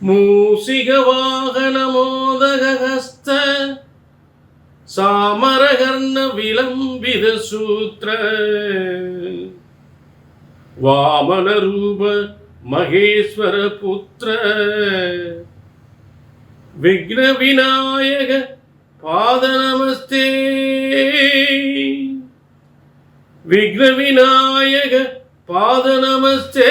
மூசிகவாகனமோதகஸ்த சாமரகர்ண விளம்பித சூத்திர வாமன ரூப மகேஸ்வர புத்திர விக்ன விநாயக பாத நமஸ்தே விக்ன விநாயக பாத நமஸ்தே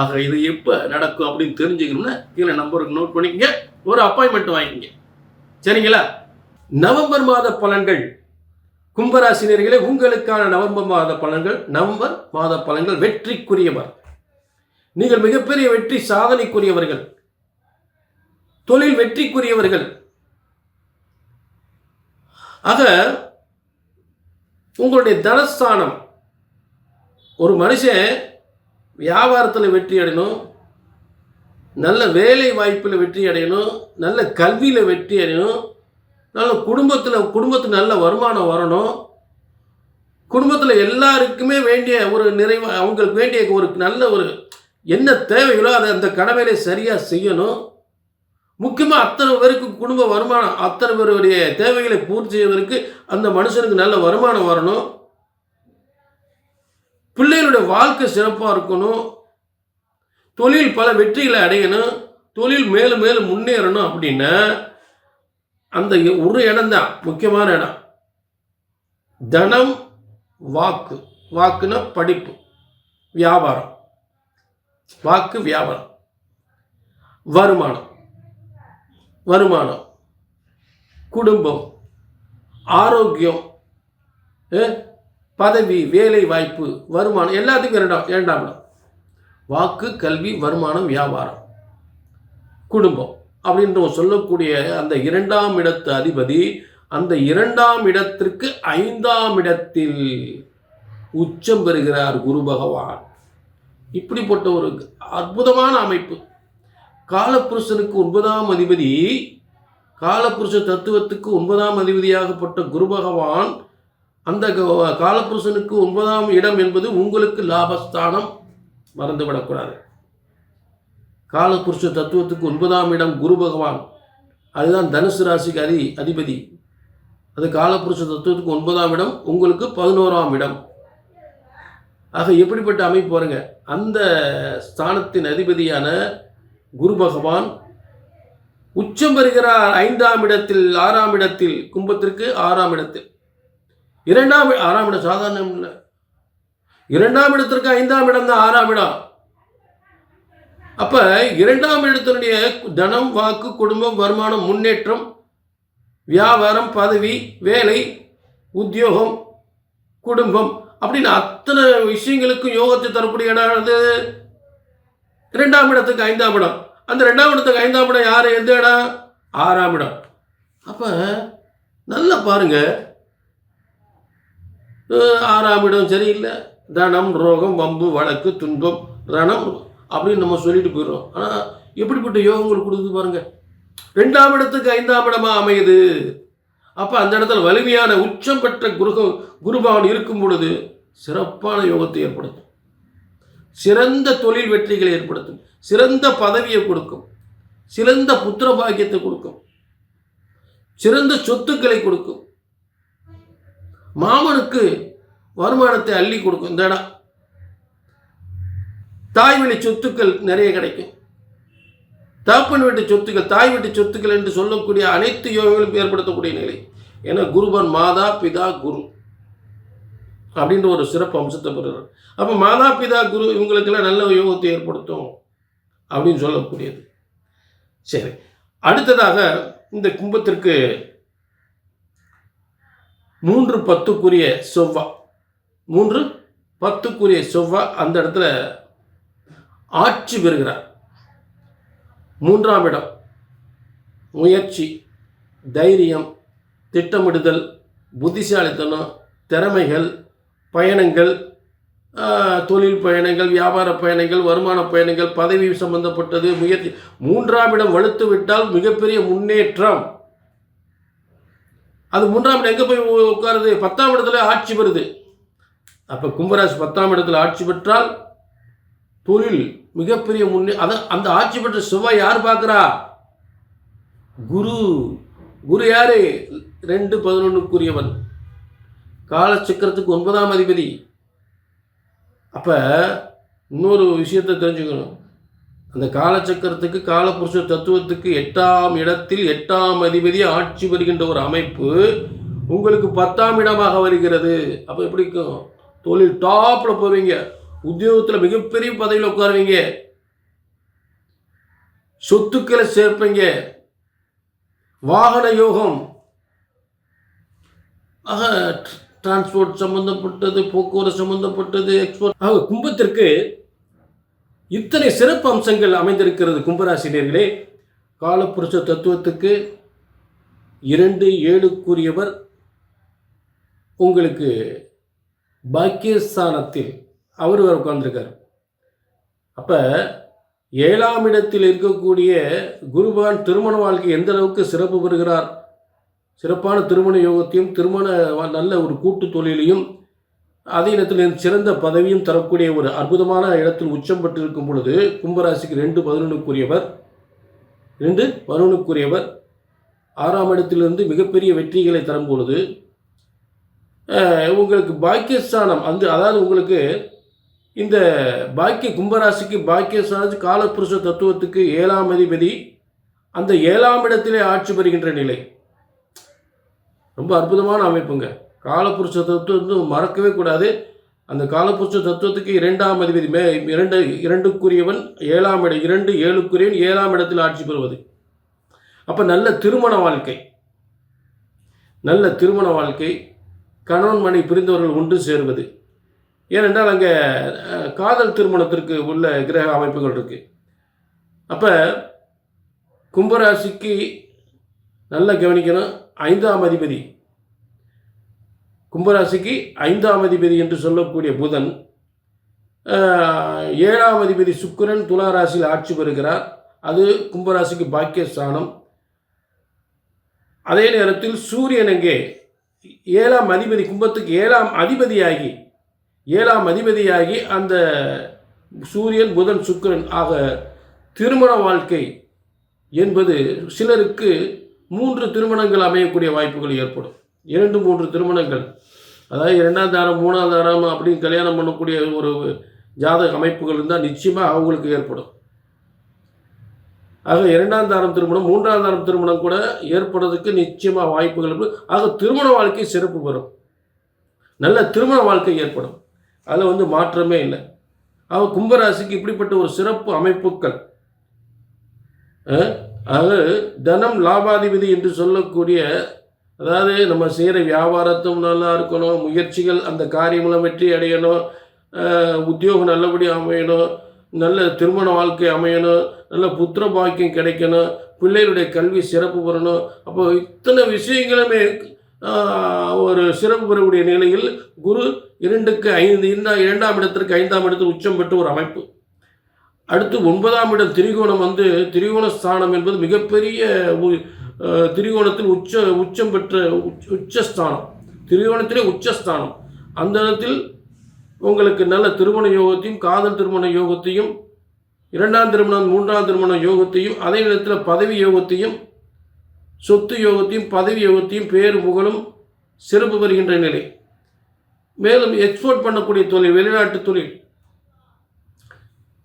ஆக இது எப்போ நடக்கும் அப்படின்னு தெரிஞ்சுக்கணும்னா கீழே நம்பருக்கு நோட் பண்ணிக்கங்க. ஒரு அப்பாயின்மெண்ட் வாங்கிக்கங்க. சரிங்களா? நவம்பர் மாத பலன்கள். கும்பராசினியர்களே உங்களுக்கான நவம்பர் மாத பலன்கள் நவம்பர் மாத பலன்கள் வெற்றிக்குரியவர். நீங்கள் மிகப்பெரிய வெற்றி சாதனைக்குரியவர்கள். தொழில் வெற்றிக்குரியவர்கள். ஆக உங்களுடைய தனஸ்தானம். ஒரு மனுஷன் வியாபாரத்தில் வெற்றி அடையணும். நல்ல வேலை வாய்ப்பில் வெற்றி அடையணும். நல்ல கல்வியில் வெற்றி அடையணும். நல்ல குடும்பத்தில் குடும்பத்துக்கு நல்ல வருமானம் வரணும். குடும்பத்தில் எல்லாருக்குமே வேண்டிய ஒரு நிறைவு அவங்களுக்கு வேண்டிய ஒரு நல்ல ஒரு என்ன தேவைகளோ அதை அந்த கடமையிலே சரியாக செய்யணும். முக்கியமாக அத்தனை பேருக்கு குடும்ப வருமானம் அத்தனை பேருடைய தேவைகளை பூர்த்தி செய்வதற்கு அந்த மனுஷனுக்கு நல்ல வருமானம் வரணும். பிள்ளைகளுடைய வாழ்க்கை சிறப்பாக இருக்கணும். தொழில் பல வெற்றிகளை அடையணும். தொழில் மேலும் மேலும் முன்னேறணும் அப்படின்னா அந்த ஒரு இடம்தான் முக்கியமான இடம். தனம் வாக்கு. வாக்குன்னா படிப்பு வியாபாரம். வாக்கு வியாபாரம். வருமானம். வருமானம். குடும்பம். ஆரோக்கியம். ஏ, பதவி வேலை வாய்ப்பு வருமானம் எல்லாத்துக்கும் இரண்டாம் இரண்டாம் இடம். வாக்கு கல்வி வருமானம் வியாபாரம். குடும்பம் அப்படின்ற சொல்லக்கூடிய அந்த இரண்டாம் இடத்து அதிபதி அந்த இரண்டாம் இடத்திற்கு ஐந்தாம் இடத்தில் உச்சம் பெறுகிறார் குரு பகவான். இப்படிப்பட்ட ஒரு அற்புதமான அமைப்பு. காலப்புருஷனுக்கு ஒன்பதாம் அதிபதி காலப்புருஷ தத்துவத்துக்கு ஒன்பதாம் அதிபதியாகப்பட்ட குரு பகவான் அந்த க- ஒன்பதாம் இடம் என்பது உங்களுக்கு லாபஸ்தானம். மறந்துவிடக்கூடாது. காலபுருஷ தத்துவத்துக்கு ஒன்பதாம் இடம் குரு பகவான். அதுதான் தனுசு ராசிக்கு அதி அதிபதி. அது காலபுருஷ தத்துவத்துக்கு ஒன்பதாம் இடம் உங்களுக்கு பதினோராம் இடம். ஆக எப்படிப்பட்ட அமைப்பு பாருங்க. அந்த ஸ்தானத்தின் அதிபதியான குரு பகவான் உச்சம் வருகிறார் ஐந்தாம் இடத்தில் ஆறாம் இடத்தில் கும்பத்திற்கு ஆறாம் இடத்தில். இரண்டாம் ஆறாம் இடம் சாதாரணம் இல்லை. இரண்டாம் இடத்திற்கு ஐந்தாம் இடம் தான் ஆறாம் இடம். அப்ப இரண்டாம் இடத்தினுடைய தனம் வாக்கு குடும்பம் வருமானம் முன்னேற்றம் வியாபாரம் பதவி வேலை உத்தியோகம் குடும்பம் அப்படின்னு அத்தனை விஷயங்களுக்கும் யோகத்தை தரக்கூடிய இடம் அது ரெண்டாம் இடத்துக்கு ஐந்தாம் இடம். அந்த ரெண்டாம் இடத்துக்கு ஐந்தாம் இடம் யார்? எந்த இடம்? ஆறாம் இடம். அப்போ நல்லா பாருங்க. ஆறாம் இடம் சரியில்லை. தனம் ரோகம் வம்பு வழக்கு துன்பம் ரணம் அப்படின்னு நம்ம சொல்லிட்டு போயிடுறோம். ஆனால் எப்படிப்பட்ட யோகங்கள் கொடுக்குது பாருங்க. ரெண்டாம் இடத்துக்கு ஐந்தாம் இடமா அமையுது. அப்போ அந்த இடத்துல வலிமையான உச்சம் பெற்ற குருகம் குருபவன் இருக்கும் பொழுது சிறப்பான யோகத்தை ஏற்படுத்தும். சிறந்த தொழில் வெற்றிகளை ஏற்படுத்தும். சிறந்த பதவியை கொடுக்கும். சிறந்த புத்திர பாக்கியத்தை கொடுக்கும். சிறந்த சொத்துக்களை கொடுக்கும். மாமனுக்கு வருமானத்தை அள்ளி கொடுக்கும். இந்த இடம் தாய் வழி சொத்துக்கள் நிறைய கிடைக்கும். தகப்பன் வீட்டு சொத்துக்கள் தாய் வீட்டு சொத்துக்கள் என்று சொல்லக்கூடிய அனைத்து யோகங்களும் ஏற்படுத்தக்கூடிய நிலை. ஏன்னா குருபன் மாதா பிதா குரு அப்படின்ற ஒரு சிறப்பு அம்சத்தை பெறுகிறார் அப்போ மாதா பிதா குரு இவங்களுக்கெல்லாம் நல்ல யோகத்தை ஏற்படுத்தும் அப்படின்னு சொல்லக்கூடியது. சரி. அடுத்ததாக இந்த கும்பத்திற்கு மூன்று பத்துக்குரிய செவ்வா. மூன்று பத்துக்குரிய செவ்வா அந்த இடத்துல ஆட்சி பெறுகிறார். மூன்றாம் இடம் முயற்சி தைரியம் திட்டமிடுதல் புத்திசாலித்தனம் திறமைகள் பயணங்கள் தொழில் பயணங்கள் வியாபார பயணங்கள் வருமான பயணங்கள் பதவி சம்பந்தப்பட்டது முயற்சி. மூன்றாம் இடம் வலுத்து விட்டால் மிகப்பெரிய முன்னேற்றம். அது மூன்றாம் இடம் எங்கே போய் உட்காருது? பத்தாம் இடத்துல ஆட்சி பெறுது. அப்போ கும்பராசி பத்தாம் இடத்துல ஆட்சி பெற்றால் தொழில் மிகப்பெரிய முன்னே அதான் அந்த ஆட்சி பெற்ற செவ்வாய் யார் பார்க்குறா? குரு. குரு யார்? ரெண்டு பதினொன்றுக்குரியவன் காலச்சக்கரத்துக்கு ஒன்பதாம் அதிபதி. அப்போ இன்னொரு விஷயத்தை தெரிஞ்சுக்கணும். அந்த காலச்சக்கரத்துக்கு காலபுருஷ தத்துவத்துக்கு எட்டாம் இடத்தில் எட்டாம் அதிபதி ஆட்சி வருகின்ற ஒரு அமைப்பு உங்களுக்கு பத்தாம் இடமாக வருகிறது. அப்போ எப்படி இருக்கும்? தொழில் டாப்பில் போவீங்க. உத்தியோகத்தில் மிகப்பெரிய பதவியில் உட்காருவீங்க. சொத்துக்களை சேர்ப்பீங்க. வாகன யோகம். ஆக டிரான்ஸ்போர்ட் சம்பந்தப்பட்டது போக்குவரத்து சம்பந்தப்பட்டது எக்ஸ்போர்ட் ஆக கும்பத்திற்கு இத்தனை சிறப்பு அம்சங்கள் அமைந்திருக்கிறது கும்பராசினியர்களே காலப்புருஷ தத்துவத்துக்கு இரண்டு ஏழுக்குரியவர் உங்களுக்கு பாக்கியஸ்தானத்தில் அவர் வேறு உட்கார்ந்துருக்கார். அப்போ ஏழாம் இடத்தில் இருக்கக்கூடிய குருபான் திருமண வாழ்க்கை எந்த அளவுக்கு சிறப்பு பெறுகிறார்? சிறப்பான திருமண யோகத்தையும் திருமண நல்ல ஒரு கூட்டு தொழிலையும் அதே இடத்தில் சிறந்த பதவியும் தரக்கூடிய ஒரு அற்புதமான இடத்தில் உச்சம் பெற்றிருக்கும் பொழுது கும்பராசிக்கு ரெண்டு பதினொன்றுக்குரியவர் ரெண்டு பதினொன்றுக்குரியவர். ஆறாம் இடத்திலிருந்து மிகப்பெரிய வெற்றிகளை தரும் பொழுது உங்களுக்கு பாக்கியஸ்தானம் அந்த அதாவது உங்களுக்கு இந்த பாக்கிய கும்பராசிக்கு பாக்கியஸ்தானத்து காலப்புருஷ தத்துவத்துக்கு ஏழாம் அதிபதி அந்த ஏழாம் இடத்திலே ஆட்சி பெறுகின்ற நிலை. ரொம்ப அற்புதமான அமைப்புங்க. காலப்புருஷ தத்துவம் வந்து மறக்கவே கூடாது. அந்த காலப்புருஷ தத்துவத்துக்கு இரண்டாம் அதிபதி மே இரண்டு இரண்டுக்குரியவன் ஏழாம் இடம் இரண்டு ஏழுக்குரியவன் ஏழாம் இடத்தில் ஆட்சி பெறுவது. அப்போ நல்ல திருமண வாழ்க்கை. நல்ல திருமண வாழ்க்கை கணவன் மனை பிரிந்தவர்கள் ஒன்று சேருவது. ஏனென்றால் அங்கே காதல் திருமணத்திற்கு உள்ள கிரக அமைப்புகள் இருக்குது அப்போ கும்பராசிக்கு நல்லா கவனிக்கணும். ஐந்தாம் அதிபதி கும்பராசிக்கு ஐந்தாம் அதிபதி என்று சொல்லக்கூடிய புதன் ஏழாம் அதிபதி சுக்கிரன் துலா ராசியில் ஆட்சி பெறுகிறார். அது கும்பராசிக்கு பாக்கியஸ்தானம். அதே நேரத்தில் சூரியன் எங்கே? ஏழாம் அதிபதி கும்பத்துக்கு ஏழாம் அதிபதியாகி ஏழாம் அதிபதியாகி அந்த சூரியன் புதன் சுக்கிரன் ஆக திருமண வாழ்க்கை என்பது சிலருக்கு மூன்று திருமணங்கள் அமையக்கூடிய வாய்ப்புகள் ஏற்படும். இரண்டு மூன்று திருமணங்கள். அதாவது இரண்டாம் தாரம் மூணாம் தாரம் அப்படின்னு கல்யாணம் பண்ணக்கூடிய ஒரு ஜாதக அமைப்புகள் இருந்தால் நிச்சயமாக அவங்களுக்கு ஏற்படும். ஆக இரண்டாம் தாரம் திருமணம் மூன்றாம் தாரம் திருமணம் கூட ஏற்படுறதுக்கு நிச்சயமாக வாய்ப்புகள் ஆக திருமண வாழ்க்கை சிறப்பு பெறும். நல்ல திருமண வாழ்க்கை ஏற்படும். அதில் வந்து மாற்றமே இல்லை. ஆக கும்பராசிக்கு இப்படிப்பட்ட ஒரு சிறப்பு அமைப்புகள் அது ஆக தனம் லாபாதிபதி என்று சொல்லக்கூடிய அதாவது நம்ம செய்கிற வியாபாரத்தும் நல்லா இருக்கணும் முயற்சிகள் அந்த காரியங்களும் வெற்றி அடையணும் உத்தியோகம் நல்லபடியாக அமையணும் நல்ல திருமண வாழ்க்கை அமையணும் நல்ல புத்திர பாக்கியம் கிடைக்கணும் பிள்ளைகளுடைய கல்வி சிறப்பு பெறணும். அப்போ இத்தனை விஷயங்களுமே ஒரு சிறப்பு பெறக்கூடிய நிலையில் குரு இரண்டுக்கு ஐந்து இரண்டா இரண்டாம் இடத்திற்கு ஐந்தாம் இடத்தில் உச்சம் பெற்ற ஒரு அமைப்பு. அடுத்து ஒன்பதாம் இடம் திரிகோணம் வந்து திரிகோண ஸ்தானம் என்பது மிகப்பெரிய திரிகோணத்தில் உச்ச உச்சம் பெற்ற உச்ச- உச்சஸ்தானம். திரிகோணத்திலே உச்சஸ்தானம். அந்த இடத்தில் உங்களுக்கு நல்ல திருமண யோகத்தையும் காதல் திருமண யோகத்தையும் இரண்டாம் திருமணம் மூன்றாம் திருமண யோகத்தையும் அதே நேரத்தில் பதவி யோகத்தையும் சொத்து யோகத்தையும் பதவி யோகத்தையும் பேரு புகழும் சிறப்பு பெறுகின்ற நிலை. மேலும் எக்ஸ்போர்ட் பண்ணக்கூடிய தொழில் வெளிநாட்டு தொழில்.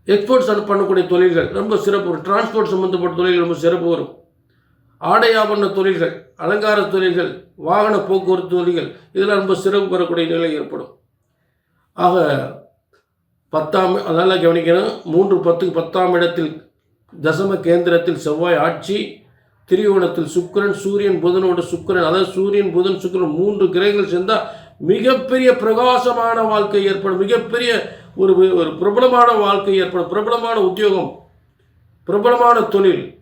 எக்ஸ்போர்ட் பண்ணக்கூடிய தொழில்கள் ரொம்ப சிறப்பு வரும். டிரான்ஸ்போர்ட் சம்மந்தப்பட்ட தொழில் ரொம்ப சிறப்பு வரும். ஆடை ஆபரண தொழில்கள் அலங்கார தொழில்கள் வாகன போக்குவரத்து தொழில்கள் இதெல்லாம் ரொம்ப சிறப்பு பெறக்கூடிய நிலை ஏற்படும். ஆக பத்தாம் அதனால் கவனிக்கணும் மூன்று பத்துக்கு பத்தாம் இடத்தில் தசம கேந்திரத்தில் செவ்வாய் ஆட்சி திரிகோணத்தில் சுக்கிரன் சூரியன் புதனோட சுக்கிரன் அதாவது சூரியன் புதன் சுக்கரன் மூன்று கிரகங்கள் சேர்ந்தால் மிகப்பெரிய பிரகாசமான வாழ்க்கை ஏற்படும். மிகப்பெரிய ஒரு ஒரு பிரபலமான வாழ்க்கை ஏற்படும். பிரபலமான உத்தியோகம் பிரபலமான தொழில்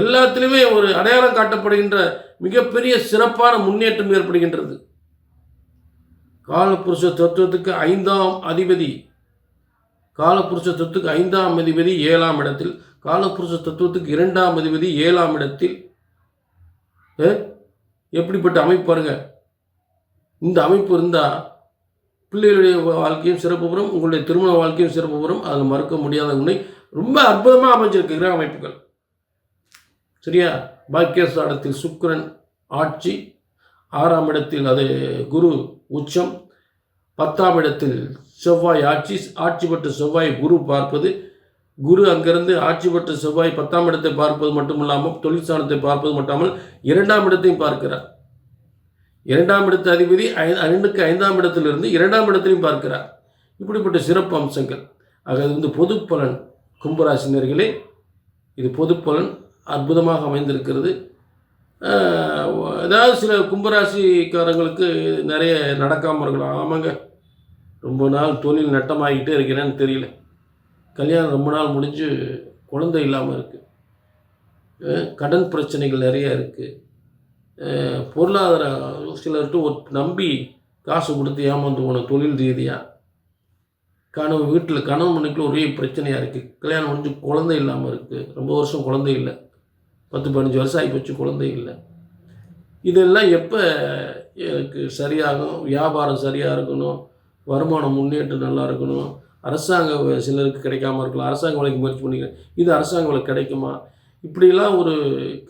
எல்லாத்திலுமே ஒரு அடையாளம் காட்டப்படுகின்ற மிகப்பெரிய சிறப்பான முன்னேற்றம் ஏற்படுகின்றது. காலப்புருஷ தத்துவத்துக்கு ஐந்தாம் அதிபதி காலபுருஷ தத்துவத்துக்கு ஐந்தாம் அதிபதி ஏழாம் இடத்தில் காலபுருஷ தத்துவத்துக்கு இரண்டாம் அதிபதி ஏழாம் இடத்தில் எப்படிப்பட்ட அமைப்பு பாருங்க. இந்த அமைப்பு இருந்தால் பிள்ளைகளுடைய வாழ்க்கையும் சிறப்பு பெறும் உங்களுடைய திருமண வாழ்க்கையும் சிறப்பு பெறும். அதில் மறுக்க முடியாத உண்மை ரொம்ப அற்புதமாக அமைஞ்சிருக்கு கிரக அமைப்புகள். சரியா? பாக்கியஸ்தானத்தில் சுக்கரன் ஆட்சி. ஆறாம் இடத்தில் அது குரு உச்சம். பத்தாம் இடத்தில் செவ்வாய் ஆட்சி. ஆட்சி பெற்ற செவ்வாய் குரு பார்ப்பது. குரு அங்கிருந்து ஆட்சி பெற்ற செவ்வாய் பத்தாம் இடத்தை பார்ப்பது மட்டுமில்லாமல் தொழிற்சாலத்தை பார்ப்பது மட்டுமல்லாமல் இரண்டாம் இடத்தையும் பார்க்கிறார். இரண்டாம் இடத்து அதிபதி ஐந்துக்கு ஐந்தாம் இடத்திலிருந்து இரண்டாம் இடத்திலையும் பார்க்கிறார். இப்படிப்பட்ட சிறப்பு அம்சங்கள். ஆக இது வந்து பொது பலன் கும்பராசினர்களே இது பொது பலன் அற்புதமாக அமைந்திருக்கிறது. ஏதாவது சில கும்பராசிக்காரங்களுக்கு நிறைய நடக்காமல் இருக்கலாம் ஆமாங்க ரொம்ப நாள் தொழில் நட்டமாகிட்டே இருக்கிறேன்னு தெரியல. கல்யாணம் ரொம்ப நாள் முடிஞ்சு குழந்தை இல்லாமல் இருக்குது கடன் பிரச்சனைகள் நிறைய இருக்குது பொருளாதார சிலர்கிட்ட ஒரு நம்பி காசு கொடுத்து ஏமாந்து போன தொழில் ரீதியாக கனவு வீட்டில் கணவன் மணிக்குள்ள ஒரே பிரச்சனையாக இருக்குது கல்யாணம் முடிஞ்சு குழந்தை இல்லாமல் இருக்குது ரொம்ப வருஷம் குழந்தை இல்லை. பத்து பதினஞ்சு வருஷம் ஆகி போச்சு குழந்தை இல்லை. இதெல்லாம் எப்போ எனக்கு சரியாகும்? வியாபாரம் சரியாக இருக்கணும்? வருமானம் முன்னேற்றம் நல்லா இருக்கணும்? அரசாங்க சிலருக்கு கிடைக்காம இருக்கலாம். அரசாங்க வேலைக்கு முயற்சி பண்ணிக்கிறேன் இது அரசாங்க வேலை கிடைக்குமா? இப்படிலாம் ஒரு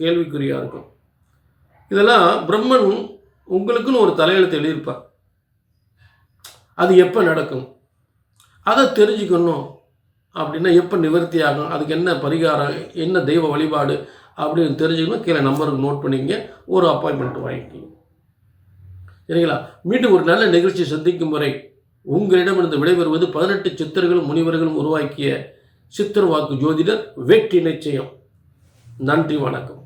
கேள்விக்குறியாக இருக்கும். இதெல்லாம் பிரம்மன் உங்களுக்குன்னு ஒரு தலையெழுத்து எழுதியிருப்பார். அது எப்போ நடக்கும்? அதை தெரிஞ்சுக்கணும். அப்படின்னா எப்போ நிவர்த்தி ஆகும் அதுக்கு என்ன பரிகாரம்? என்ன தெய்வ வழிபாடு? அப்படின்னு தெரிஞ்சுக்கணும். கீழே நம்பருக்கு நோட் பண்ணிக்கங்க. ஒரு அப்பாயின்மெண்ட் வாங்கிக்கிங்க. சரிங்களா? மீண்டும் ஒரு நல்ல நிகழ்ச்சி சந்திக்கும் வரை உங்களிடமிருந்து விடைபெறுவது பதினெட்டு சித்தர்களும் முனிவர்களும் உருவாக்கிய சித்தர் வாக்கு ஜோதிடர் வெற்றி நிச்சயம். நன்றி வணக்கம்.